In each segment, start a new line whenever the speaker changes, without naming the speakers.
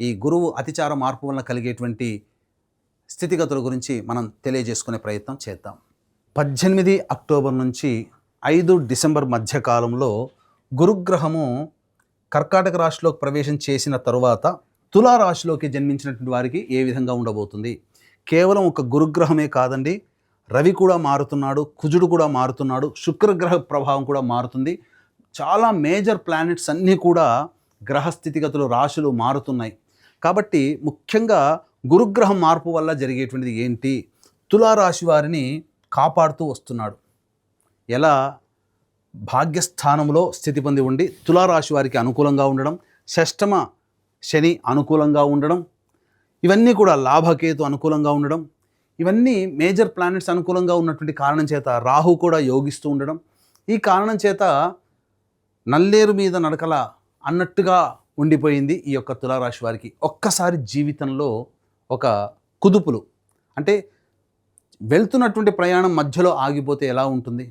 ఈ గురువు అతిచార మార్పు వలన కలిగేటువంటి స్థితిగతుల గురించి మనం తెలియజేసుకునే ప్రయత్నం చేద్దాం. పద్దెనిమిది అక్టోబర్ నుంచి ఐదు డిసెంబర్ మధ్యకాలంలో గురుగ్రహము కర్కాటక రాశిలోకి ప్రవేశం చేసిన తరువాత తులా రాశిలోకి జన్మించినటువంటి వారికి ఏ విధంగా ఉండబోతుంది? కేవలం ఒక గురుగ్రహమే కాదండి. రవి కూడా మారుతున్నాడు కుజుడు కూడా మారుతున్నాడు శుక్రగ్రహ ప్రభావం కూడా మారుతుంది. చాలా మేజర్ ప్లానెట్స్ అన్నీ కూడా గ్రహ స్థితిగతులు రాశులు మారుతున్నాయి. కాబట్టి ముఖ్యంగా గురుగ్రహం మార్పు వల్ల జరిగేటువంటిది ఏంటి? తులారాశి వారిని కాపాడుతూ వస్తున్నాడు. ఎలా? భాగ్యస్థానంలో స్థితి పొంది ఉండి తులారాశి వారికి అనుకూలంగా ఉండడం షష్టమ శని అనుకూలంగా ఉండడం ఇవన్నీ కూడా లాభకేతు అనుకూలంగా ఉండడం ఇవన్నీ మేజర్ ప్లానెట్స్ అనుకూలంగా ఉన్నటువంటి కారణం చేత రాహు కూడా యోగిస్తూ ఉండడం ఈ కారణం చేత నల్లేరు మీద నడకల అన్నట్టుగా ఉండిపోయింది ఈ యొక్క తులారాశి వారికి. ఒక్కసారి జీవితంలో ఒక కుదుపులు. అంటే వెళ్తున్నటువంటి ప్రయాణం మధ్యలో ఆగిపోతే ఎలా ఉంటుంది?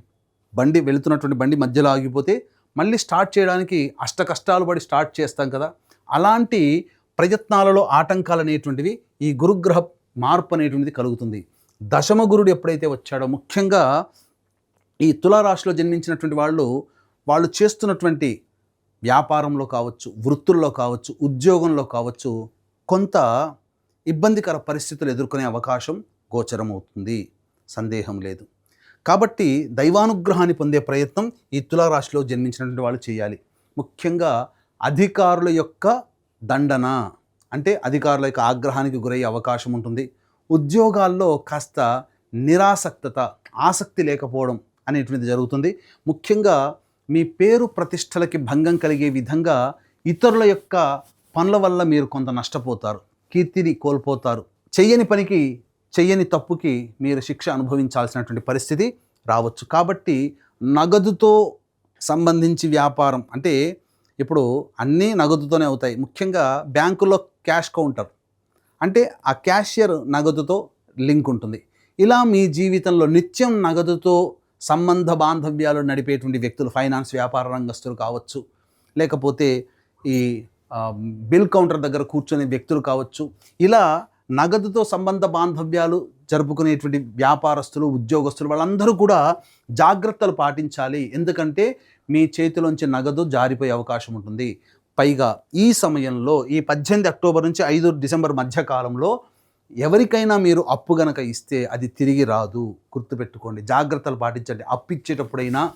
బండి వెళుతున్నటువంటి బండి మధ్యలో ఆగిపోతే మళ్ళీ స్టార్ట్ చేయడానికి అష్ట కష్టాలు పడి స్టార్ట్ చేస్తాం కదా. అలాంటి ప్రయత్నాలలో ఆటంకాలు అనేటువంటివి ఈ గురుగ్రహ మార్పు అనేటువంటిది కలుగుతుంది. దశమ గురుడు ఎప్పుడైతే వచ్చాడో ముఖ్యంగా ఈ తులారాశిలో జన్మించినటువంటి వాళ్ళు వాళ్ళు చేస్తున్నటువంటి వ్యాపారంలో కావచ్చు వృత్తుల్లో కావచ్చు ఉద్యోగంలో కావచ్చు కొంత ఇబ్బందికర పరిస్థితులు ఎదుర్కొనే అవకాశం గోచరమవుతుంది. సందేహం లేదు. కాబట్టి దైవానుగ్రహాన్ని పొందే ప్రయత్నం ఈ తులారాశిలో జన్మించినటువంటి వాళ్ళు చేయాలి. ముఖ్యంగా అధికారుల యొక్క దండన అంటే అధికారుల యొక్క ఆగ్రహానికి గురయ్యే అవకాశం ఉంటుంది. ఉద్యోగాల్లో కాస్త నిరాసక్తత ఆసక్తి లేకపోవడం అనేటువంటిది జరుగుతుంది. ముఖ్యంగా మీ పేరు ప్రతిష్టలకి భంగం కలిగే విధంగా ఇతరుల యొక్క పనుల వల్ల మీరు కొంత నష్టపోతారు కీర్తిని కోల్పోతారు. చెయ్యని పనికి చెయ్యని తప్పుకి మీరు శిక్ష అనుభవించాల్సినటువంటి పరిస్థితి రావచ్చు. కాబట్టి నగదుతో సంబంధించి వ్యాపారం అంటే ఇప్పుడు అన్నీ నగదుతోనే అవుతాయి. ముఖ్యంగా బ్యాంకులో క్యాష్ కౌంటర్ అంటే ఆ క్యాషియర్ నగదుతో లింక్ ఉంటుంది. ఇలా మీ జీవితంలో నిత్యం నగదుతో సంబంధ బాంధవ్యాలు నడిపేటువంటి వ్యక్తులు ఫైనాన్స్ వ్యాపార రంగస్తులు కావచ్చు లేకపోతే ఈ బిల్ కౌంటర్ దగ్గర కూర్చొని వ్యక్తులు కావచ్చు ఇలా నగదుతో సంబంధ బాంధవ్యాలు జరుపుకునేటువంటి వ్యాపారస్తులు ఉద్యోగస్తులు వాళ్ళందరూ కూడా జాగ్రత్తలు పాటించాలి. ఎందుకంటే మీ చేతిలోంచి నగదు జారిపోయే అవకాశం ఉంటుంది. పైగా ఈ సమయంలో ఈ పద్దెనిమిది అక్టోబర్ నుంచి ఐదు డిసెంబర్ మధ్య కాలంలో ఎవరికైనా మీరు అప్పు గనక ఇస్తే అది తిరిగి రాదు. గుర్తుపెట్టుకోండి. జాగ్రత్తలు పాటించండి. అప్పు ఇచ్చేటప్పుడైనా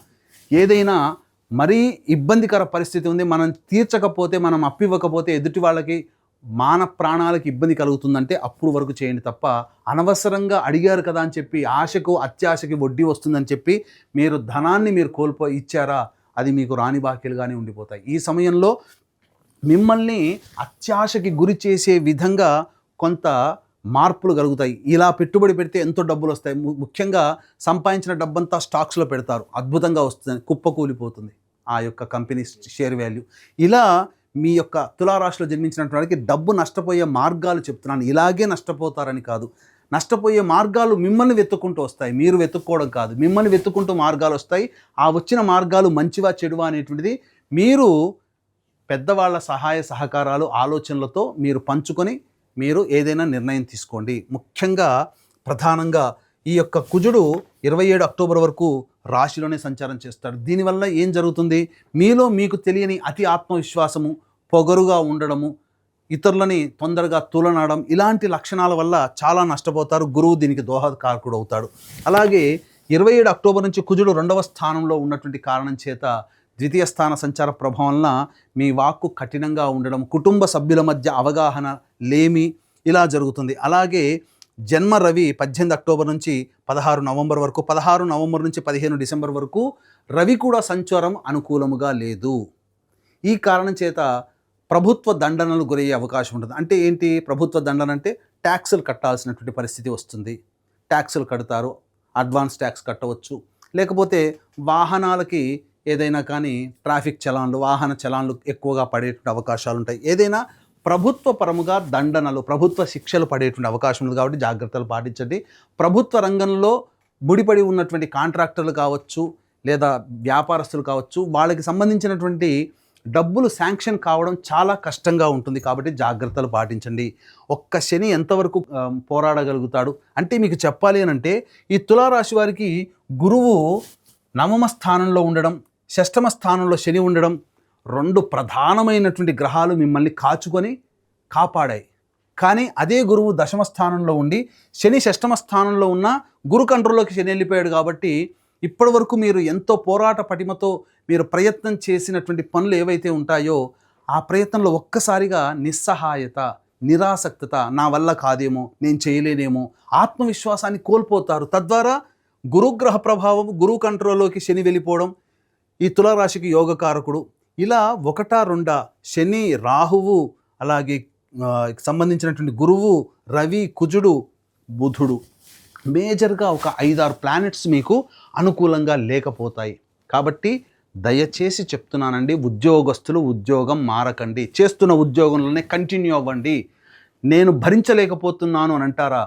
ఏదైనా మరీ ఇబ్బందికర పరిస్థితి ఉంది. మనం తీర్చకపోతే మనం అప్పు ఇవ్వకపోతే ఎదుటి వాళ్ళకి మాన ప్రాణాలకు ఇబ్బంది కలుగుతుందంటే అప్పుడు వరకు చేయండి తప్ప అనవసరంగా అడిగారు కదా అని చెప్పి ఆశకు అత్యాశకి వడ్డీ వస్తుందని చెప్పి మీరు ధనాన్ని మీరు కోల్పో ఇచ్చారా? అది మీకు రాని బాకీలుగానే ఉండిపోతాయి. ఈ సమయంలో మిమ్మల్ని అత్యాశకి గురి చేసే విధంగా కొంత మార్పులు కలుగుతాయి. ఇలా పెట్టుబడి పెడితే ఎంతో డబ్బులు వస్తాయి. ముఖ్యంగా సంపాదించిన డబ్బంతా స్టాక్స్లో పెడతారు. అద్భుతంగా వస్తుంది. కుప్పకూలిపోతుంది ఆ యొక్క కంపెనీ షేర్ వాల్యూ. ఇలా మీ యొక్క తులారాశిలో జన్మించినటువంటి వాడికి డబ్బు నష్టపోయే మార్గాలు చెప్తున్నాను. ఇలాగే నష్టపోతారని కాదు. నష్టపోయే మార్గాలు మిమ్మల్ని వెతుక్కుంటూ వస్తాయి. మీరు వెతుక్కోవడం కాదు. మిమ్మల్ని వెతుక్కుంటూ మార్గాలు వస్తాయి. ఆ వచ్చిన మార్గాలు మంచివా చెడువా అనేటువంటిది మీరు పెద్దవాళ్ళ సహాయ సహకారాలు ఆలోచనలతో మీరు పంచుకొని మీరు ఏదైనా నిర్ణయం తీసుకోండి. ముఖ్యంగా ప్రధానంగా ఈ యొక్క కుజుడు ఇరవై ఏడు అక్టోబర్ వరకు రాశిలోనే సంచారం చేస్తాడు. దీనివల్ల ఏం జరుగుతుంది? మీలో మీకు తెలియని అతి ఆత్మవిశ్వాసము పొగరుగా ఉండడము ఇతరులని తొందరగా తూలనాడడం ఇలాంటి లక్షణాల వల్ల చాలా నష్టపోతారు. గురువు దీనికి దోహదకారకుడు అవుతాడు అలాగే ఇరవై ఏడు అక్టోబర్ నుంచి కుజుడు రెండవ స్థానంలో ఉన్నటువంటి కారణం చేత ద్వితీయ స్థాన సంచార ప్రభావం వలన మీ వాక్కు కఠినంగా ఉండడం కుటుంబ సభ్యుల మధ్య అవగాహన లేమి ఇలా జరుగుతుంది. అలాగే జన్మ రవి పద్దెనిమిది అక్టోబర్ నుంచి పదహారు నవంబర్ వరకు పదహారు నవంబర్ నుంచి పదిహేను డిసెంబర్ వరకు రవి కూడా సంచారం అనుకూలముగా లేదు. ఈ కారణం చేత ప్రభుత్వ దండనలు గురయ్యే అవకాశం ఉంటుంది. అంటే ఏంటి? ప్రభుత్వ దండన అంటే ట్యాక్సులు కట్టాల్సినటువంటి పరిస్థితి వస్తుంది. ట్యాక్సులు కడతారు అడ్వాన్స్ ట్యాక్స్ కట్టవచ్చు. లేకపోతే వాహనాలకి ఏదైనా కానీ ట్రాఫిక్ చలాన్లు వాహన చలాన్లు ఎక్కువగా పడేటువంటి అవకాశాలు ఉంటాయి. ఏదైనా ప్రభుత్వ పరముగా దండనలు ప్రభుత్వ శిక్షలు పడేటువంటి అవకాశం ఉంది కాబట్టి జాగ్రత్తలు పాటించండి. ప్రభుత్వ రంగంలో ముడిపడి ఉన్నటువంటి కాంట్రాక్టర్లు కావచ్చు లేదా వ్యాపారస్తులు కావచ్చు వాళ్ళకి సంబంధించినటువంటి డబ్బులు శాంక్షన్ కావడం చాలా కష్టంగా ఉంటుంది కాబట్టి జాగ్రత్తలు పాటించండి. ఒక్క శని ఎంతవరకు పోరాడగలుగుతాడు? అంటే మీకు చెప్పాలి అని అంటే ఈ తులారాశి వారికి గురువు నవమ స్థానంలో ఉండడం షష్టమ స్థానంలో శని ఉండడం రెండు ప్రధానమైనటువంటి గ్రహాలు మిమ్మల్ని కాచుకొని కాపాడాయి. కానీ అదే గురువు దశమ స్థానంలో ఉండి శని షష్టమ స్థానంలో ఉన్న గురు కంట్రోల్లోకి శని వెళ్ళిపోయాడు కాబట్టి ఇప్పటి వరకు మీరు ఎంతో పోరాట పటిమతో మీరు ప్రయత్నం చేసినటువంటి పనులు ఏవైతే ఉంటాయో ఆ ప్రయత్నంలో ఒక్కసారిగా నిస్సహాయత నిరాసక్తత నా వల్ల కాదేమో నేను చేయలేనేమో ఆత్మవిశ్వాసాన్ని కోల్పోతారు. తద్వారా గురుగ్రహ ప్రభావం గురువు కంట్రోల్లోకి శని వెళ్ళిపోవడం ఈ తులారాశికి యోగకారకుడు. ఇలా ఒకటా రెండా శని రాహువు అలాగే సంబంధించినటువంటి గురువు రవి కుజుడు బుధుడు మేజర్గా ఒక ఐదారు ప్లానెట్స్ మీకు అనుకూలంగా లేకపోతాయి. కాబట్టి దయచేసి చెప్తున్నానండి ఉద్యోగస్తులు ఉద్యోగం మారకండి. చేస్తున్న ఉద్యోగంలోనే కంటిన్యూ అవ్వండి. నేను భరించలేకపోతున్నాను అని అంటారా?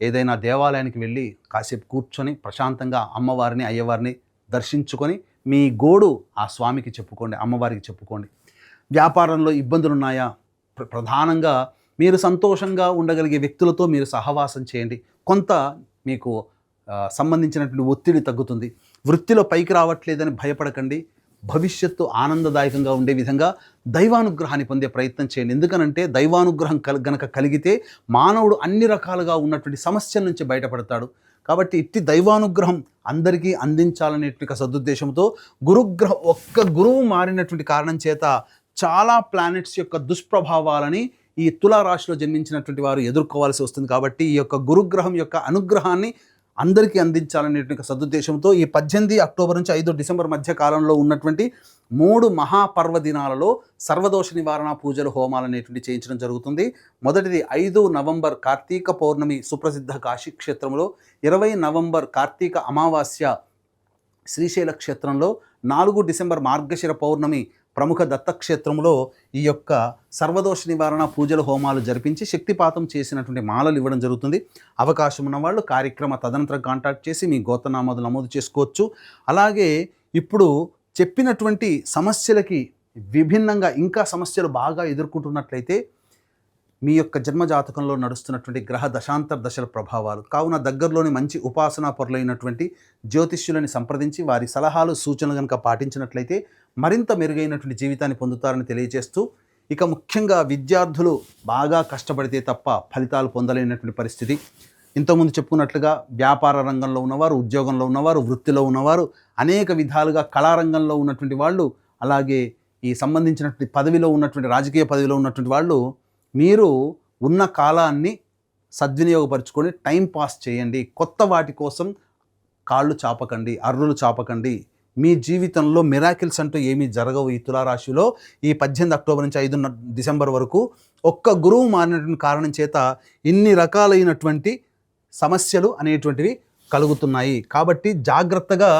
ఏదైనా దేవాలయానికి వెళ్ళి కాసేపు కూర్చొని ప్రశాంతంగా అమ్మవారిని అయ్యవారిని దర్శించుకొని మీ గోడు ఆ స్వామికి చెప్పుకోండి అమ్మవారికి చెప్పుకోండి. వ్యాపారంలో ఇబ్బందులు ఉన్నాయా ప్ర- ప్రధానంగా మీరు సంతోషంగా ఉండగలిగే వ్యక్తులతో మీరు సహవాసం చేయండి. కొంత మీకు సంబంధించినటువంటి ఒత్తిడి తగ్గుతుంది. వృత్తిలో పైకి రావట్లేదని భయపడకండి. భవిష్యత్తు ఆనందదాయకంగా ఉండే విధంగా దైవానుగ్రహాన్ని పొందే ప్రయత్నం చేయండి. ఎందుకనంటే దైవానుగ్రహం కల్ గనక కలిగితే మానవుడు అన్ని రకాలుగా ఉన్నటువంటి సమస్యల నుంచి బయటపడతాడు. కాబట్టి ఇట్టి దైవానుగ్రహం అందరికీ అందించాలనేటువంటి సదుద్దేశంతో గురుగ్రహం ఒక్క గురువు మారినటువంటి కారణం చేత చాలా ప్లానెట్స్ యొక్క దుష్ప్రభావాలని ఈ తులారాశిలో జన్మించినటువంటి వారు ఎదుర్కోవాల్సి వస్తుంది కాబట్టి ఈ యొక్క గురుగ్రహం యొక్క అనుగ్రహాన్ని అందరికీ అందించాలనేటువంటి సదుద్దేశంతో ఈ పద్దెనిమిది అక్టోబర్ నుంచి ఐదు డిసెంబర్ మధ్య కాలంలో ఉన్నటువంటి మూడు మహాపర్వదినాలలో సర్వదోష నివారణ పూజలు హోమాలు అనేటువంటి చేయించడం జరుగుతుంది. మొదటిది ఐదు నవంబర్ కార్తీక పౌర్ణమి సుప్రసిద్ధ కాశీ క్షేత్రంలో ఇరవై నవంబర్ కార్తీక అమావాస్య శ్రీశైల క్షేత్రంలో నాలుగు డిసెంబర్ మార్గశిర పౌర్ణమి ప్రముఖ దత్తక్షేత్రంలో ఈ యొక్క సర్వదోష నివారణ పూజలు హోమాలు జరిపించి శక్తిపాతం చేసినటువంటి మాలలు ఇవ్వడం జరుగుతుంది. అవకాశం ఉన్న వాళ్ళు కార్యక్రమ తదనంతరం కాంటాక్ట్ చేసి మీ గోతనామాలు నమోదు చేసుకోవచ్చు. అలాగే ఇప్పుడు చెప్పినటువంటి సమస్యలకి విభిన్నంగా ఇంకా సమస్యలు బాగా ఎదుర్కొంటున్నట్లయితే మీ యొక్క జన్మజాతకంలో నడుస్తున్నటువంటి గ్రహ దశాంతర దశల ప్రభావాలు కావున దగ్గరలోని మంచి ఉపాసనా పొరలైనటువంటి జ్యోతిష్యులని సంప్రదించి వారి సలహాలు సూచనలు కనుక పాటించినట్లయితే మరింత మెరుగైనటువంటి జీవితాన్ని పొందుతారని తెలియజేస్తూ ఇక ముఖ్యంగా విద్యార్థులు బాగా కష్టపడితే తప్ప ఫలితాలు పొందలేనటువంటి పరిస్థితి. ఇంతకుముందు చెప్పుకున్నట్లుగా వ్యాపార రంగంలో ఉన్నవారు ఉద్యోగంలో ఉన్నవారు వృత్తిలో ఉన్నవారు అనేక విధాలుగా కళారంగంలో ఉన్నటువంటి వాళ్ళు అలాగే ఈ సంబంధించినటువంటి పదవిలో ఉన్నటువంటి రాజకీయ పదవిలో ఉన్నటువంటి వాళ్ళు మీరు ఉన్న కాలాన్ని సద్వినియోగపరుచుకొని టైం పాస్ చేయండి. కొత్త వాటి కోసం కాళ్ళు చాపకండి అర్రులు చాపకండి. మీ జీవితంలో మిరాకిల్స్ అంటూ ఏమీ జరగవు. ఈ తులారాశిలో ఈ పద్దెనిమిది అక్టోబర్ నుంచి ఐదు డిసెంబర్ వరకు ఒక్క గురువు మారినటువంటి కారణం చేత ఇన్ని రకాలైనటువంటి సమస్యలు అనేటువంటివి కలుగుతున్నాయి. కాబట్టి జాగ్రత్తగా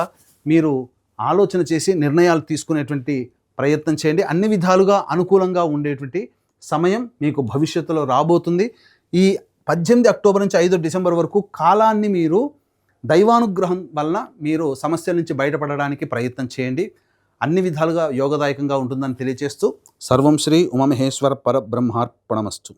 మీరు ఆలోచన చేసి నిర్ణయాలు తీసుకునేటువంటి ప్రయత్నం చేయండి. అన్ని విధాలుగా అనుకూలంగా ఉండేటువంటి సమయం మీకు భవిష్యత్తులో రాబోతుంది. ఈ పద్దెనిమిది అక్టోబర్ నుంచి ఐదు డిసెంబర్ వరకు కాలాన్ని మీరు దైవానుగ్రహం వలన మీరు సమస్యల నుంచి బయటపడడానికి ప్రయత్నం చేయండి. అన్ని విధాలుగా యోగదాయకంగా ఉంటుందని తెలియజేస్తూ సర్వం శ్రీ ఉమమహేశ్వర పరబ్రహ్మార్పణమస్తు.